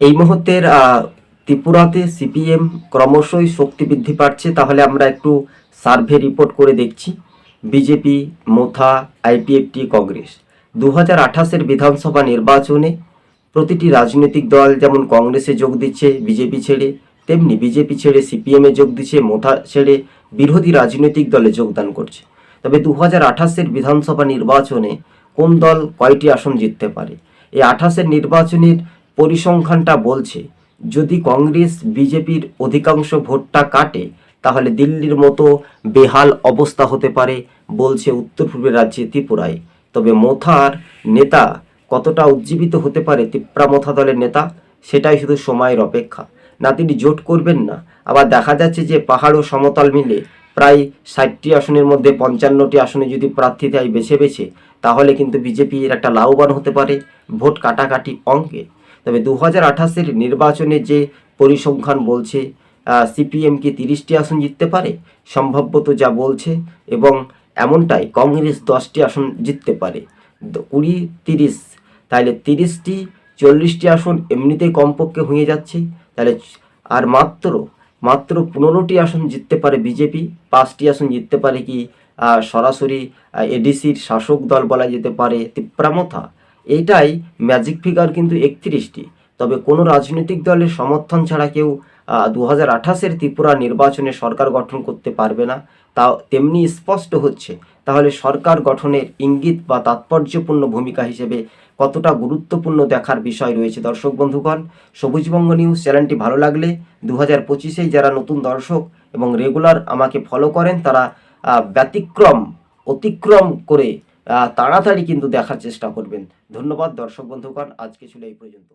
এই মুহূর্তের ত্রিপুরাতে সিপিএম ক্রমশই শক্তি বৃদ্ধি পাচ্ছে, তাহলে আমরা একটু সার্ভে রিপোর্ট করে দেখছি। BJP, Motha, IPFT, Congress. দু হাজার আঠাশের বিধানসভা নির্বাচনে প্রতিটি রাজনৈতিক দল যেমন কংগ্রেসে যোগ দিচ্ছে, বিজেপি ছেড়ে, তেমনি বিজেপি ছেড়ে সিপিএমে যোগ দিচ্ছে, মোথা ছেড়ে বিরোধী রাজনৈতিক দলে যোগদান করছে। তবে দু হাজার আঠাশের বিধানসভা নির্বাচনে কোন দল কয়টি আসন জিততে পারে? এই আঠাশের নির্বাচনের পরিসংখ্যানটা বলছে, যদি কংগ্রেস বিজেপির অধিকাংশ ভোটটা কাটে, তাহলে দিল্লির মতো বেহাল অবস্থা হতে পারে, বলছে উত্তর পূর্বের রাজ্যে ত্রিপুরায়। তবে মোথার নেতা কতটা উজ্জীবিত হতে পারে তিপ্রা মোথা দলের নেতা, সেটাই শুধু সময়ের অপেক্ষা। না তিনি জোট করবেন না, আবার দেখা যাচ্ছে যে পাহাড় ও সমতল মিলে প্রায় ষাটটি আসনের মধ্যে পঞ্চান্নটি আসনে যদি প্রার্থী দেয় বেছে বেছে, তাহলে কিন্তু বিজেপির একটা লাভবান হতে পারে ভোট কাটাকাটি অঙ্কে। তবে দু হাজার আঠাশের নির্বাচনে যে পরিসংখ্যান বলছে সিপিএম কি তিরিশটি আসন জিততে পারে? সম্ভাব্যত যা বলছে, এবং এমনটাই কংগ্রেস দশটি আসন জিততে পারে। কুড়ি, তিরিশ, তাহলে তিরিশটি, চল্লিশটি আসন এমনিতেই কমপক্ষে হয়ে যাচ্ছে, তাহলে আর মাত্র মাত্র পনেরোটি আসন জিততে পারে বিজেপি, পাঁচটি আসন জিততে পারে কি সরাসরি এডিসির শাসক দল বলা যেতে পারে, তিপ্রামথা। এইটাই ম্যাজিক ফিগার কিন্তু একত্রিশটি। তবে কোনো রাজনৈতিক দলের সমর্থন ছাড়া কেউ দু হাজার আঠাশের ত্রিপুরা নির্বাচনে সরকার গঠন করতে পারবে না। তা তেমনি স্পষ্ট হচ্ছে, তাহলে সরকার গঠনের ইঙ্গিত বা তাৎপর্যপূর্ণ ভূমিকা হিসেবে কতটা গুরুত্বপূর্ণ দেখার বিষয় রয়েছে দর্শক বন্ধুগণ। সবুজবঙ্গ নিউজ চ্যানেলটি ভালো লাগলে দু হাজার পঁচিশেই যারা নতুন দর্শক এবং রেগুলার আমাকে ফলো করেন, তারা ব্যতিক্রম, অতিক্রম করে তাড়াতাড়ি কিন্তু দেখার চেষ্টা করবেন। ধন্যবাদ দর্শক বন্ধুগণ আজকে ছিল এই পর্যন্ত।